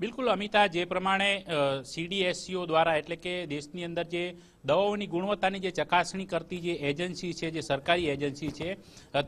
બિલકુલ અમિતા જે પ્રમાણે સીડીએસસીઓ દ્વારા એટલે કે દેશની અંદર જે દવાઓની ગુણવત્તાની જે ચકાસણી કરતી જે એજન્સી છે, જે સરકારી એજન્સી છે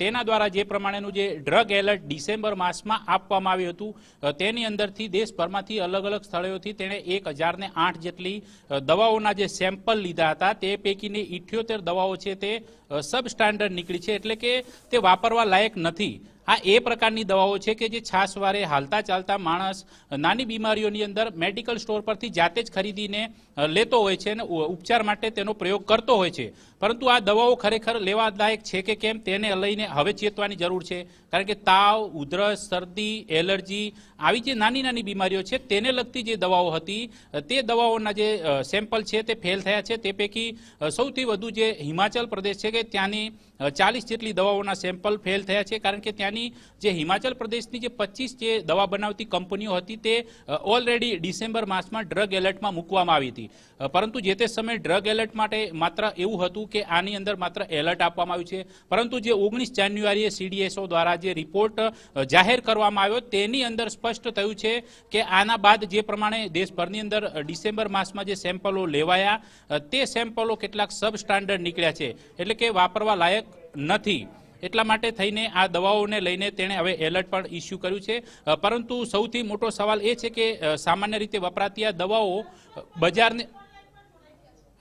તેના દ્વારા જે પ્રમાણેનું જે ડ્રગ એલર્ટ ડિસેમ્બર માસમાં આપવામાં આવ્યું હતું તેની અંદરથી દેશભરમાંથી અલગ અલગ સ્થળોથી તેણે એક હજારને આઠ જેટલી દવાઓના જે સેમ્પલ લીધા હતા, તે પૈકીની ઇઠ્યોતેર દવાઓ છે તે સબ સ્ટાન્ડર્ડ નીકળી છે, એટલે કે તે વાપરવા લાયક નથી. આ એ પ્રકારની દવાઓ છે કે જે છાસવારે હાલતા ચાલતા માણસ નાની બીમારીઓની અંદર મેડિકલ સ્ટોર પરથી જાતે જ ખરીદીને લેતો હોય છે અને ઉપચાર માટે તેનો પ્રયોગ કરતો હોય છે. પરંતુ આ દવાઓ ખરેખર લેવાદાયક છે કે કેમ તેને લઈને હવે ચેતવાની જરૂર છે. કારણ કે તાવ, ઉધરસ, શરદી, એલર્જી આવી જે નાની નાની બીમારીઓ છે તેને લગતી જે દવાઓ હતી, તે દવાઓના જે સેમ્પલ છે તે ફેલ થયા છે. તે પૈકી સૌથી વધુ જે હિમાચલ પ્રદેશ છે કે ત્યાંની ચાલીસ જેટલી દવાઓના સેમ્પલ ફેલ થયા છે. કારણ કે ત્યાંની જે હિમાચલ પ્રદેશની જે પચીસ જે દવા બનાવતી કંપનીઓ હતી તે ઓલરેડી ડિસેમ્બર માસમાં ડ્રગ એલર્ટમાં મૂકવામાં આવી હતી. પરંતુ જે તે સમયે ડ્રગ એલર્ટ માટે માત્ર એવું હતું કે આની અંદર માત્ર એલર્ટ આપવામાં આવ્યું છે. પરંતુ જે ઓગણીસ જાન્યુઆરીએ સીડીએસઓ દ્વારા જે રિપોર્ટ જાહેર કરવામાં આવ્યો, તેની અંદર સ્પષ્ટ થયું છે કે આના બાદ જે પ્રમાણે દેશભરની અંદર ડિસેમ્બર માસમાં જે સેમ્પલો લેવાયા તે સેમ્પલો કેટલાક સબ સ્ટાન્ડર્ડ નીકળ્યા છે. એટલે કે વાપરવા લાયક નથી. એટલા માટે થઈને આ દવાઓને લઈને તેણે હવે એલર્ટ પણ ઇસ્યુ કર્યું છે. પરંતુ સૌથી મોટો સવાલ એ છે કે સામાન્ય રીતે વપરાતી આ દવાઓ બજારને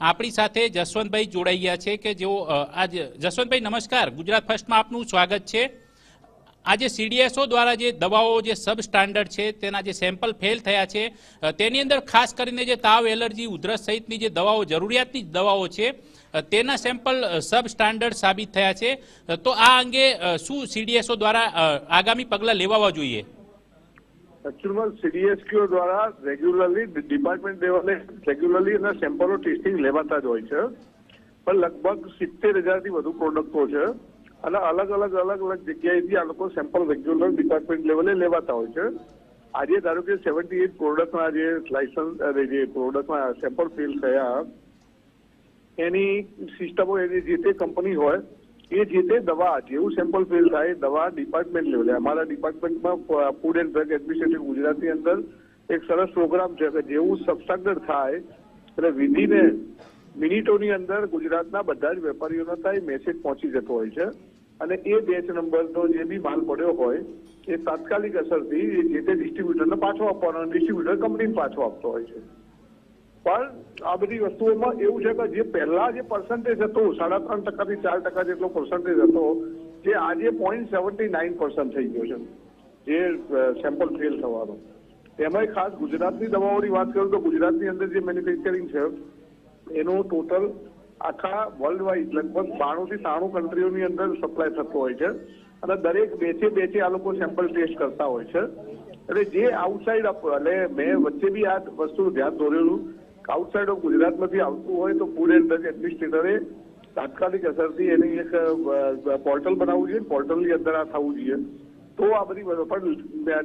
આપણી સાથે જસવંતભાઈ જોડાઈ ગયા છે કે જેઓ આજ જસવંતભાઈ નમસ્કાર. ગુજરાત ફર્સ્ટમાં આપનું સ્વાગત છે. આજે સીડીએસઓ દ્વારા જે દવાઓ જે સબ સ્ટાન્ડર્ડ છે તેના જે સેમ્પલ ફેલ થયા છે તેની અંદર ખાસ કરીને જે તાવ, એલર્જી, ઉધરસ સહિતની જે દવાઓ, જરૂરિયાતની દવાઓ છે તેના સેમ્પલ સબ સ્ટાન્ડર્ડ સાબિત થયા છે. તો આ અંગે શું સીડીએસઓ દ્વારા આગામી પગલાં લેવાવા જોઈએ? એકચ્યુઅલમાં સીડીએસક્યુ દ્વારા રેગ્યુલરલી ડિપાર્ટમેન્ટ લેવલે રેગ્યુલરલી એના સેમ્પલો ટેસ્ટિંગ લેવાતા જ હોય છે. પણ લગભગ સિત્તેર હજારથી વધુ પ્રોડક્ટો છે. અને અલગ અલગ અલગ અલગ જગ્યાએથી આ લોકો સેમ્પલ રેગ્યુલર ડિપાર્ટમેન્ટ લેવલે લેવાતા હોય છે. આજે ધારો કે સેવન્ટી એટ પ્રોડક્ટના જે લાયસન્સ જે પ્રોડક્ટમાં સેમ્પલ ફેલ થયા, એની સિસ્ટમો એની જે તે કંપની હોય એ જે તે દવા, જેવું સેમ્પલ ફેલ થાય, દવા ડિપાર્ટમેન્ટ લેવલે અમારા ડિપાર્ટમેન્ટમાં ફૂડ એન્ડ ડ્રગ એડમિનિસ્ટ્રેટિવ ગુજરાતની અંદર એક સરસ પ્રોગ્રામ છે કે જેવું સબસ્ટાન્ડર્ડ થાય, એટલે વિધિને મિનિટોની અંદર ગુજરાતના બધા જ વેપારીઓનો થાય મેસેજ પહોંચી જતો હોય છે. અને એ બેચ નંબરનો જે બી માલ પડ્યો હોય, એ તાત્કાલિક અસરથી જે તે ડિસ્ટ્રીબ્યુટરને પાછો આપવાનો ડિસ્ટ્રીબ્યુટર કંપનીને પાછો આપતો હોય છે. પણ આ બધી વસ્તુઓમાં એવું છે કે જે પહેલા જે પર્સન્ટેજ હતો, સાડા ત્રણ ટકાથી ચાર ટકા જેટલો પર્સન્ટેજ હતો, જે આજે પોઈન્ટ સેવન્ટી નાઇન પર્સન્ટ થઈ ગયો છે. જે સેમ્પલ ફેલ થવાનો. એમાંય ખાસ ગુજરાતની દવાઓની વાત કરું તો ગુજરાતની અંદર જે મેન્યુફેક્ચરિંગ છે, એનું ટોટલ આખા વર્લ્ડ વાઇડ લગભગ બાણું થી ત્રાણું કન્ટ્રીઓની અંદર સપ્લાય થતો હોય છે. અને દરેક બેચે બેચે આ લોકો સેમ્પલ ટેસ્ટ કરતા હોય છે. એટલે જે આઉટસાઇડ એટલે મેં વચ્ચે બી આ વસ્તુ ધ્યાન દોરેલું. આઉટસાઇડ ઓફ ગુજરાતમાંથી આવતું હોય તો ફૂડ એન્ડ ડ્રગ એડમિનિસ્ટ્રેટરે તાત્કાલિક અસરથી એની એક પોર્ટલ બનાવવું જોઈએ પોર્ટલની અંદર આ થવું જોઈએ. તો આ બધી પણ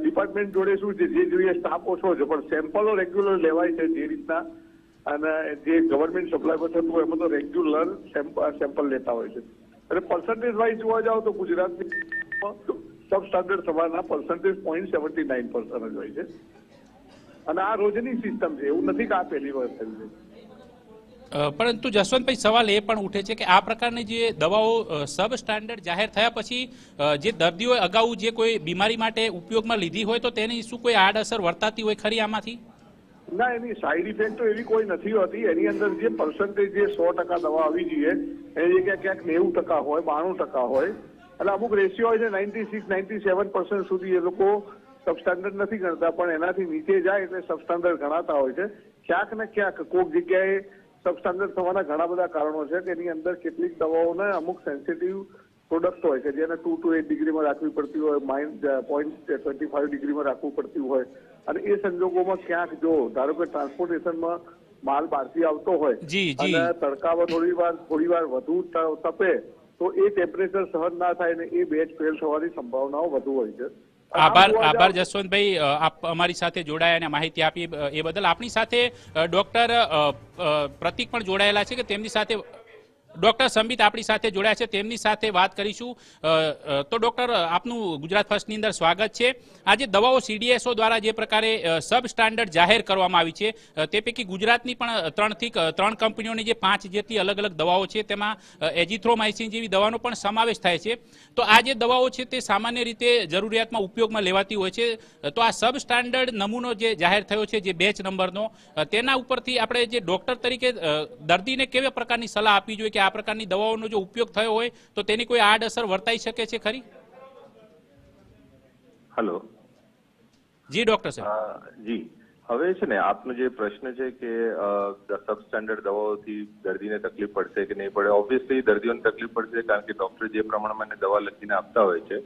ડિપાર્ટમેન્ટ જોડે શું છે? જે જોઈએ સ્ટાફ ઓછો છે, પણ સેમ્પલો રેગ્યુલર લેવાય છે જે રીતના. અને જે ગવર્મેન્ટ સપ્લાય પર થતું હોય, એમાં તો રેગ્યુલર સેમ્પલ લેતા હોય છે. અને પર્સન્ટેજ વાઇઝ જોવા જાવ તો ગુજરાતની સબ સ્ટાન્ડર્ડ થવાના percentage point seventy nine percent જ હોય છે. અને આ રોજની સિસ્ટમ છે એવું નથી કે આ પહેલી વાર થયું છે. પરંતુ જસવંતભાઈ સવાલ એ પણ ઉઠે છે કે આ પ્રકારની જે દવાઓ સબ સ્ટાન્ડર્ડ જાહેર થયા પછી જે દર્દીઓએ અગાઉ જે કોઈ બીમારી માટે ઉપયોગમાં લીધી હોય તો તેની શું કોઈ આડઅસર વર્તાતી હોય ખરી આમાંથી? ના એની સાઈડ ઇફેક્ટ તો એવી કોઈ નથી હોતી. એની અંદર જે પર્સન્ટેજ જે સો ટકા દવા આવી જોઈએ એની જગ્યાએ ક્યાંક નેવું ટકા હોય બાણું ટકા હોય. એટલે અમુક રેશિયો હોય છે ninety six ninety seven percent સુધી એ લોકો સબસ્ટાન્ડર્ડ નથી ગણતા પણ એનાથી નીચે જાય એટલે સબસ્ટાન્ડર્ડ ગણાતા હોય છે. ક્યાંક ને ક્યાંક કોઈક જગ્યાએ સબસ્ટાન્ડર્ડ થવાના ઘણા બધા કારણો છે કે એની અંદર કેટલીક દવાઓને અમુક સેન્સિટિવ પ્રોડક્ટ હોય છે જેને ટુ ટુ એટ ડિગ્રીમાં રાખવી પડતી હોય માઇન્ડ પોઈન્ટ ટ્વેન્ટી ફાઈવ ડિગ્રીમાં રાખવું પડતું હોય. અને એ સંજોગોમાં ક્યાંક જો ધારો કે ટ્રાન્સપોર્ટેશનમાં માલ બહારથી આવતો હોય. અને તડકામાં થોડી વાર થોડી વાર વધુ તપે તો એ ટેમ્પરેચર સહન ના થાય ને એ બેચ ફેલ થવાની સંભાવનાઓ વધુ હોય છે. આભાર આભાર જસવંતભાઈ. આપ અમારી સાથે જોડાયા અને માહિતી આપી એ બદલ આપણી સાથે ડોક્ટર પ્રતિક પણ જોડાયેલા છે કે તેમની સાથે ડોક્ટર સંબિત આપણી સાથે જોડાયા છે. તેમની સાથે વાત કરીશું. તો ડોક્ટર, આપનું ગુજરાત ફર્સ્ટની અંદર સ્વાગત છે. આજે દવાઓ સીડીએસઓ દ્વારા જે પ્રકારે સબ સ્ટાન્ડર્ડ જાહેર કરવામાં આવી છે તે પૈકી ગુજરાતની પણ ત્રણથી ત્રણ કંપનીઓની જે પાંચ જેટલી અલગ અલગ દવાઓ છે, તેમાં એજિથ્રોમાઇસિન જેવી દવાનો પણ સમાવેશ થાય છે. તો આ જે દવાઓ છે, તે સામાન્ય રીતે જરૂરિયાતમાં ઉપયોગમાં લેવાતી હોય છે. તો આ સબ સ્ટાન્ડર્ડ નમૂનો જે જાહેર થયો છે, જે બેચ નંબરનો તેના ઉપરથી આપણે જે ડોક્ટર તરીકે દર્દીને કેવા પ્રકારની સલાહ આપવી જોઈએ કે આ પ્રકારની દવાઓનો જો ઉપયોગ થયો હોય તો તેની કોઈ આડઅસર વર્તાઈ શકે છે ખરી? હલો. જી ડોક્ટર સાહેબ. જી. હવે છે ને આપનો જે પ્રશ્ન છે કે સબ સ્ટાન્ડર્ડ દવાઓથી દર્દીને તકલીફ પડશે કે નહીં પડે? ઓબ્વિયસલી દર્દીઓને તકલીફ પડશે કારણ કે ડોક્ટર જે પ્રમાણમાં દવા લખીને આપતા હોય છે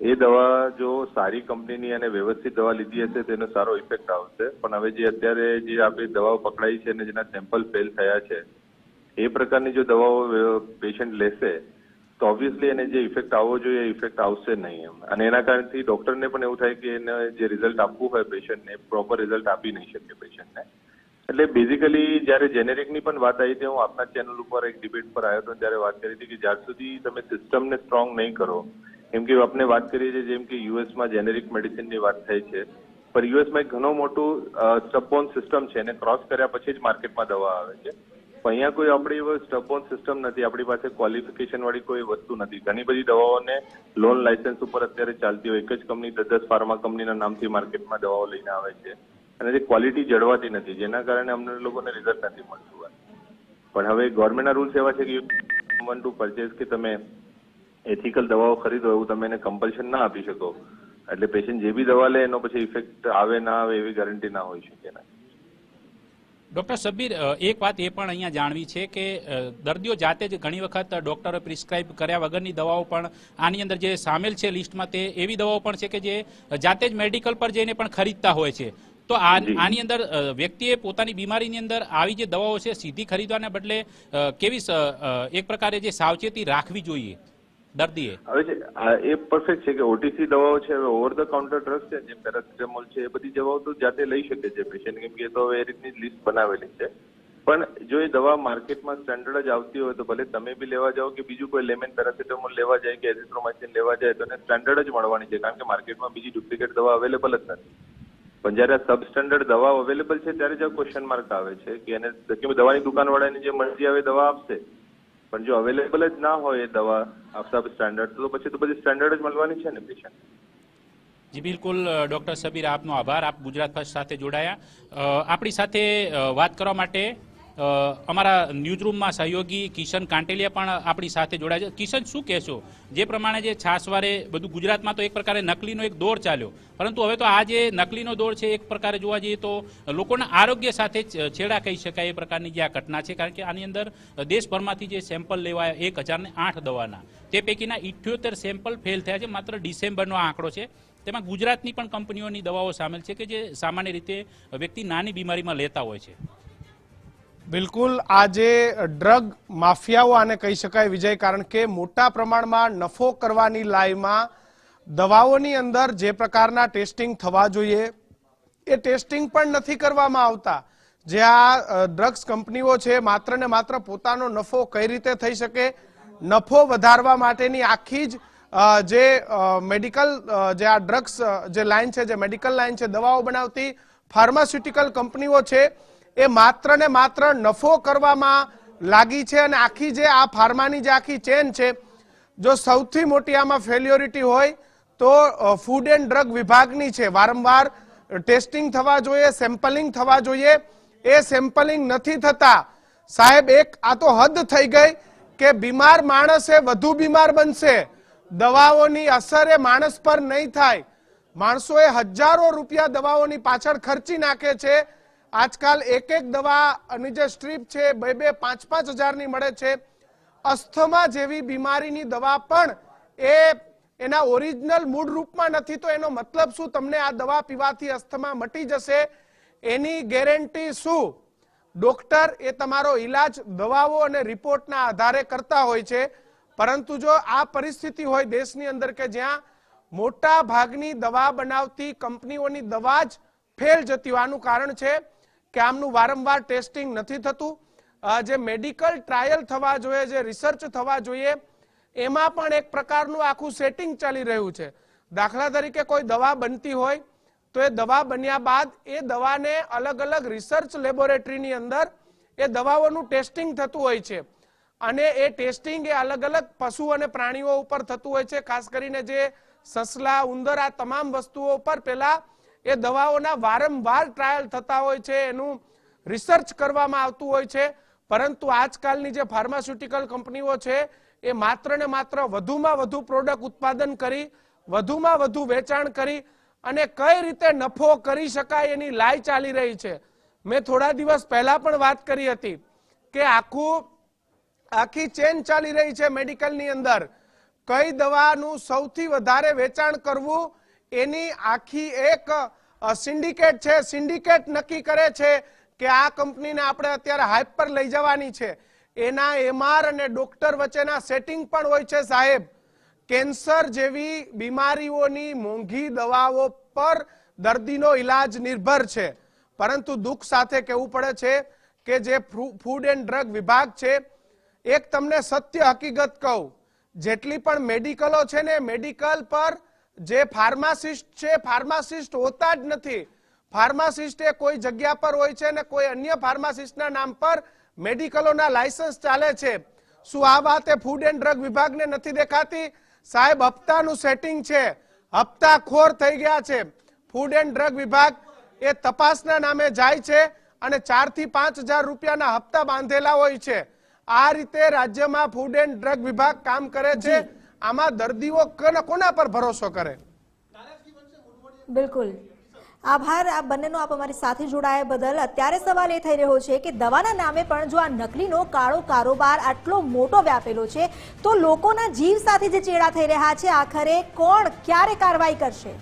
એ દવા જો સારી કંપનીની અને વ્યવસ્થિત દવા લીધી હશે તેનો સારો ઇફેક્ટ આવશે. પણ હવે જે અત્યારે જે આપણી દવાઓ પકડાઈ છે અને જેના સેમ્પલ ફેલ થયા છે એ પ્રકારની જો દવાઓ પેશન્ટ લેશે, તો ઓબ્વિયસલી એને જે ઇફેક્ટ આવવો જોઈએ, એ ઇફેક્ટ આવશે નહીં એમ. અને એના કારણથી ડોક્ટરને પણ એવું થાય કે એને જે રિઝલ્ટ આપવું હોય પેશન્ટને પ્રોપર રિઝલ્ટ આપી નહીં શકે પેશન્ટને એટલે બેઝિકલી જ્યારે જેનેરિકની પણ વાત આવી હતી, હું આપના ચેનલ ઉપર એક ડિબેટ પર આવ્યો હતો, ત્યારે વાત કરી હતી કે જ્યાર સુધી તમે સિસ્ટમને સ્ટ્રોંગ નહીં કરો કેમ કે આપણે વાત કરીએ છીએ, જેમ કે યુએસમાં જેનેરિક મેડિસિનની વાત થઈ છે, પણ યુએસમાં એક ઘણો મોટું સબબોન સિસ્ટમ છે, એને ક્રોસ કર્યા પછી જ માર્કેટમાં દવા આવે છે. અહીંયા કોઈ આપણી એવો સિસ્ટમ નથી. આપણી પાસે ક્વોલિફિકેશન વાળી કોઈ વસ્તુ નથી. ઘણી બધી દવાઓને લોન લાયસન્સ ઉપર અત્યારે ચાલતી હોય. એક જ કંપની દસ દસ ફાર્મા કંપનીના નામથી માર્કેટમાં દવાઓ લઈને આવે છે. અને જે ક્વોલિટી જળવાતી નથી. જેના કારણે અમને લોકોને રિઝલ્ટ નથી મળતું હોય પણ હવે ગવર્મેન્ટના રૂલ્સ એવા છે કે વન ટુ પરચેસ કે તમે એથિકલ દવાઓ ખરીદો એવું તમે એને કમ્પલ્શન ના આપી શકો. એટલે પેશન્ટ જે બી દવા લે એનો પછી ઇફેક્ટ આવે, ના આવે એવી ગેરંટી ના હોઈ શકે એના. ડોક્ટર સબીર એક વાત એ પણ અહીંયા જાણવી છે કે દર્દીઓ જાતે જ ઘણી વખત ડૉક્ટરો પ્રિસ્ક્રાઇબ કર્યા વગરની દવાઓ પણ આની અંદર જે સામેલ છે લિસ્ટમાં તે એવી દવાઓ પણ છે કે જે જાતે જ મેડિકલ પર જઈને પણ ખરીદતા હોય છે. તો આ આની અંદર વ્યક્તિએ પોતાની બીમારીની અંદર આવી જે દવાઓ છે સીધી ખરીદવાને બદલે કેવી એક પ્રકારે જે સાવચેતી રાખવી જોઈએ. દર્દીએ? હવે એ પરફેક્ટ છે કે ઓટીસી દવાઓ છે, હવે ઓવર ધ કાઉન્ટર ડ્રગ્સ છે, જેમ પેરાસિટામોલ છે, એ બધી દવાઓ તો જાતે લઈ શકે છે પેશન્ટ કેમ કે તો હવે એ રીતની લિસ્ટ બનાવેલી છે. પણ જો એ દવા માર્કેટમાં સ્ટાન્ડર્ડ જ આવતી હોય તો ભલે તમે બી લેવા જાઓ કે બીજું કોઈ લેમેન પેરાસિટામોલ લેવા જાય કે એઝિથ્રોમાઇસિન લેવા જાય, તો એને સ્ટાન્ડર્ડ જ મળવાની છે. કારણ કે માર્કેટમાં બીજી ડુપ્લિકેટ દવા અવેલેબલ જ નથી. પણ જ્યારે આ સબ સ્ટેન્ડર્ડ દવા અવેલેબલ છે, ત્યારે જ ક્વેશ્ચન માર્ક આવે છે કે એને દવાની દુકાનવાળાની જે મરજી આવે દવા આપશે. પણ જો અવેલેબલ જ ના હોય એ દવા સબ સ્ટાન્ડર્ડ તો પછી તો બધી સ્ટાન્ડર્ડ જ મળવાની છે ને પેશન્ટ જી, બિલકુલ ડોક્ટર સબીર આપનો આભાર. આપ ગુજરાત ફર્સ્ટ સાથે જોડાયા. આપણી સાથે વાત કરવા માટે અમારા ન્યૂઝરૂમમાં સહયોગી કિશન કાંટેલિયા પણ આપણી સાથે જોડાયા છે. કિશન, શું કહેશો? જે પ્રમાણે જે છાસવારે બધું ગુજરાતમાં તો એક પ્રકારે નકલીનો એક દોર ચાલ્યો. પરંતુ હવે તો આ જે નકલીનો દોર છે એક પ્રકારે જોવા જઈએ તો લોકોના આરોગ્ય સાથે છેડા કહી શકાય એ પ્રકારની જે આ ઘટના છે. કારણ કે આની અંદર દેશભરમાંથી જે સેમ્પલ લેવાયા એક હજારને આઠ દવાના. તે પૈકીના ઇઠ્યોતેર સેમ્પલ ફેલ થયા છે. માત્ર ડિસેમ્બરનો આંકડો છે. તેમાં ગુજરાતની પણ કંપનીઓની દવાઓ સામેલ છે કે જે સામાન્ય રીતે વ્યક્તિ નાની બીમારીમાં લેતા હોય છે. બિલકુલ આ જે ડ્રગ માફિયાઓ આને કહી શકાય વિજય, કારણ કે મોટા પ્રમાણમાં નફો કરવાની લાઈમાં દવાઓની અંદર જે પ્રકારના ટેસ્ટિંગ થવા જોઈએ, એ ટેસ્ટિંગ પણ નથી કરવામાં આવતા. જે આ ડ્રગ્સ કંપનીઓ છે, માત્ર ને માત્ર પોતાનો નફો કઈ રીતે થઈ શકે, નફો વધારવા માટેની આખી જ જે મેડિકલ જે આ ડ્રગ્સ જે લાઈન છે, જે મેડિકલ લાઈન છે, દવાઓ બનાવતી ફાર્માસ્યુટિકલ કંપનીઓ છે એ માત્ર ને માત્ર નફો કરવામાં લાગી છે અને આખી જે આ ફાર્માની જે આખી ચેન છે, જો સૌથી મોટી આમાં ફેલ્યોરિટી હોય તો ફૂડ એન્ડ ડ્રગ વિભાગની છે. વારંવાર ટેસ્ટિંગ થવા જોઈએ સેમ્પલિંગ થવા જોઈએ. એ સેમ્પલિંગ નથી થતા. સાહેબ, એક આ તો હદ થઈ ગઈ કે બીમાર માણસ વધુ બીમાર બનશે. દવાઓની અસર એ માણસ પર નહીં થાય. માણસોએ હજારો રૂપિયા દવાઓની પાછળ ખર્ચી નાખે છે. આજકાલ એક એક દવાની જે સ્ટ્રીપ છે બે બે પાંચ પાંચ હજારની મળે છે. અસ્થમા જેવી બીમારીની દવા પણ એ એના ઓરિજિનલ મૂળ રૂપમાં નથી, તો એનો મતલબ શું? તમને આ દવા પીવાથી અસ્થમા મટી જશે. એની ગેરંટી શું? ડોક્ટર એ તમારો ઈલાજ દવાઓ અને રિપોર્ટના આધારે કરતા હોય છે. પરંતુ જો આ પરિસ્થિતિ હોય દેશની અંદર કે જ્યાં મોટા ભાગની દવા બનાવતી કંપનીઓની દવા જ ફેલ જતી હોવાનું કારણ છે કે આમનું વારંવાર ટેસ્ટિંગ નથી થતું. જે મેડિકલ ટ્રાયલ થવા જોઈએ, જે રિસર્ચ થવા જોઈએ, એમાં પણ એક પ્રકારનું આખું સેટિંગ ચાલી રહ્યું છે. દાખલા તરીકે કોઈ દવા બનતી હોય, તો એ દવા બન્યા બાદ એ દવાને અલગ અલગ રિસર્ચ લેબોરેટરીની અંદર એ દવાઓનું ટેસ્ટિંગ થતું હોય છે. અને એ ટેસ્ટિંગ એ અલગ અલગ પશુ અને પ્રાણીઓ ઉપર થતું હોય છે. ખાસ કરીને જે સસલા, ઉંદર આ તમામ વસ્તુઓ ઉપર પેલા એ દવાઓના વારંવાર ટ્રાયલ થતા હોય છે, એનું રિસર્ચ કરવામાં આવતું હોય છે. પરંતુ આજકાલની જે ફાર્માસ્યુટિકલ કંપનીઓ છે, એ માત્ર ને માત્ર વધુમાં વધુ પ્રોડક્ટ ઉત્પાદન કરી, વધુમાં વધુ વેચાણ કરી અને કઈ રીતે નફો કરી શકાય એની લાય ચાલી રહી છે. મેં થોડા દિવસ પહેલા પણ વાત કરી હતી કે આખું, આખી ચેન ચાલી રહી છે મેડિકલની અંદર. કઈ દવાનું સૌથી વધારે વેચાણ કરવું એની આખી એક સિન્ડિકેટ છે. સિન્ડિકેટ નક્કી કરે છે કે આ કંપનીને આપણે અત્યારે હાઈપ પર લઈ જવાની છે. એના એમઆર અને ડોક્ટર વચ્ચેના સેટિંગ પણ હોય છે સાહેબ. કેન્સર જેવી બીમારીઓની મોંઘી દવાઓ પર દર્દીનો ઈલાજ નિર્ભર છે. પરંતુ દુઃખ સાથે કહેવું પડે છે કે જે ફૂડ એન્ડ ડ્રગ વિભાગ છે, એક તમને સત્ય હકીકત કહું. જેટલી પણ મેડિકલો છે ને, મેડિકલ પર જે ફાર્માસિસ્ટ છે, ફાર્માસિસ્ટ હોતા જ નથી. ફાર્માસિસ્ટ એ કોઈ જગ્યા પર હોય છે ને કોઈ અન્ય ફાર્માસિસ્ટના નામ પર મેડિકલોના લાયસન્સ ચાલે છે. શું આ વાત એ ફૂડ એન્ડ ડ્રગ વિભાગને નથી દેખાતી? સાહેબ, હપ્તાનું સેટિંગ છે. હપ્તાખોર થઈ ગયા છે. ફૂડ એન્ડ ડ્રગ વિભાગ એ તપાસના નામે જાય છે અને ચારથી પાંચ હજાર રૂપિયાના હપ્તા બાંધેલા હોય છે. આ રીતે રાજ્યમાં ફૂડ એન્ડ ડ્રગ વિભાગ કામ કરે છે. આમાં દર્દીઓ કોના પર ભરોસો કરે? બિલકુલ. આભાર. આ બંનેનો આપ અમારી સાથે જોડાયા બદલ. અત્યારે સવાલ એ થઈ રહ્યો છે કે દવાના નામે પણ જો આ નકલીનો કાળો કારોબાર આટલો મોટો વ્યાપેલો છે, તો લોકોના જીવ સાથે જે ચેડા થઈ રહ્યા છે, આખરે કોણ ક્યારે કાર્યવાહી કરશે?